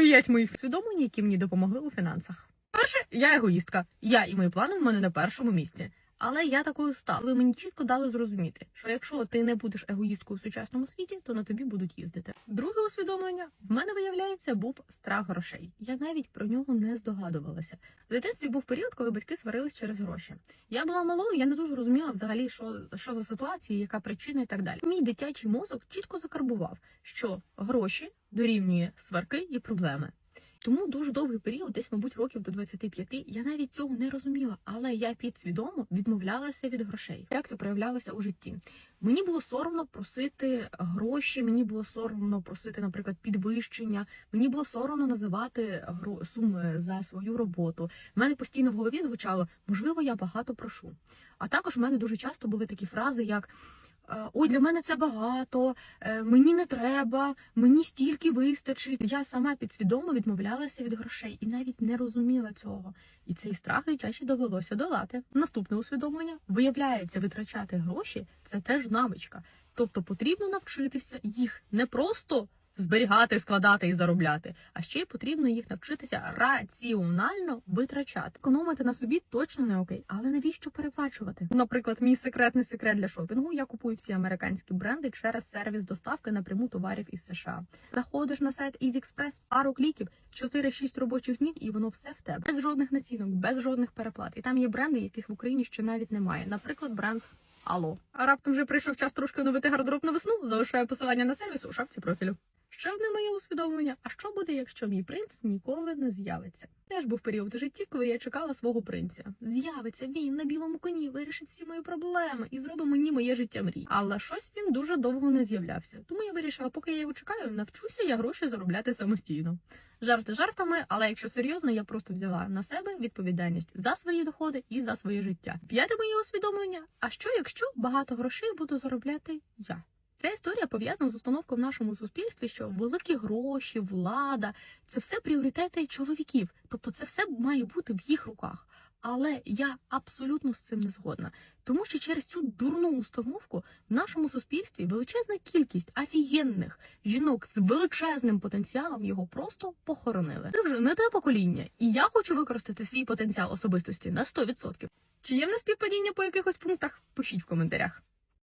П'ять моїх свідомлень, які мені допомогли у фінансах. Перше, я егоїстка. Я і мої плани в мене на першому місці. Але я такою стала. Коли мені чітко дали зрозуміти, що якщо ти не будеш егоїсткою в сучасному світі, то на тобі будуть їздити. Друге усвідомлення в мене виявляється був страх грошей. Я навіть про нього не здогадувалася. В дитинстві був період, коли батьки сварились через гроші. Я була малою, я не дуже розуміла взагалі, що, що за ситуація, яка причина і так далі. Мій дитячий мозок чітко закарбував, що гроші дорівнює сварки і проблеми. Тому дуже довгий період, десь, мабуть, років до 25, я навіть цього не розуміла, але я підсвідомо відмовлялася від грошей. Як це проявлялося у житті? Мені було соромно просити гроші, мені було соромно просити, наприклад, підвищення. Мені було соромно називати суми за свою роботу. У мене постійно в голові звучало, можливо, я багато прошу. А також в мене дуже часто були такі фрази, як Ой, для мене це багато, е, мені не треба, мені стільки вистачить. Я сама підсвідомо відмовлялася від грошей і навіть не розуміла цього. І цей страх дитячий довелося долати. Наступне усвідомлення виявляється, витрачати гроші це теж навичка. Тобто потрібно навчитися їх не просто зберігати, складати і заробляти, а ще й потрібно їх навчитися раціонально витрачати. Економити на собі точно не окей, але навіщо переплачувати? Наприклад, мій секретний секрет для шопінгу. Я купую всі американські бренди через сервіс доставки напряму товарів із США. Заходиш на сайт EasyExpress, пару кліків, 4-6 робочих днів, і воно все в тебе без жодних націнок, без жодних переплат. І там є бренди, яких в Україні ще навіть немає. Наприклад, бренд. Алло. А раптом вже прийшов час трошки оновити гардероб на весну. Залишаю посилання на сервіс у шапці профілю. Ще одне моє усвідомлення: а що буде, якщо мій принц ніколи не з'явиться? Теж був період у житті, коли я чекала свого принця. З'явиться він на білому коні, вирішить всі мої проблеми і зробить мені моє життя мрій. Але щось він дуже довго не з'являвся. Тому я вирішила, поки я його чекаю, навчуся я гроші заробляти самостійно. Жарти жартами, але якщо серйозно, я просто взяла на себе відповідальність за свої доходи і за своє життя. П'яте моє усвідомлення: а що якщо багато грошей буду заробляти я? Ця історія пов'язана з установкою в нашому суспільстві, що великі гроші, влада це все пріоритети чоловіків, тобто це все має бути в їх руках. Але я абсолютно з цим не згодна, тому що через цю дурну установку в нашому суспільстві величезна кількість офігенних жінок з величезним потенціалом його просто похоронили. Це вже не те покоління, і я хочу використати свій потенціал особистості на 100%. Чи є в нас співпадіння по якихось пунктах? Пишіть в коментарях.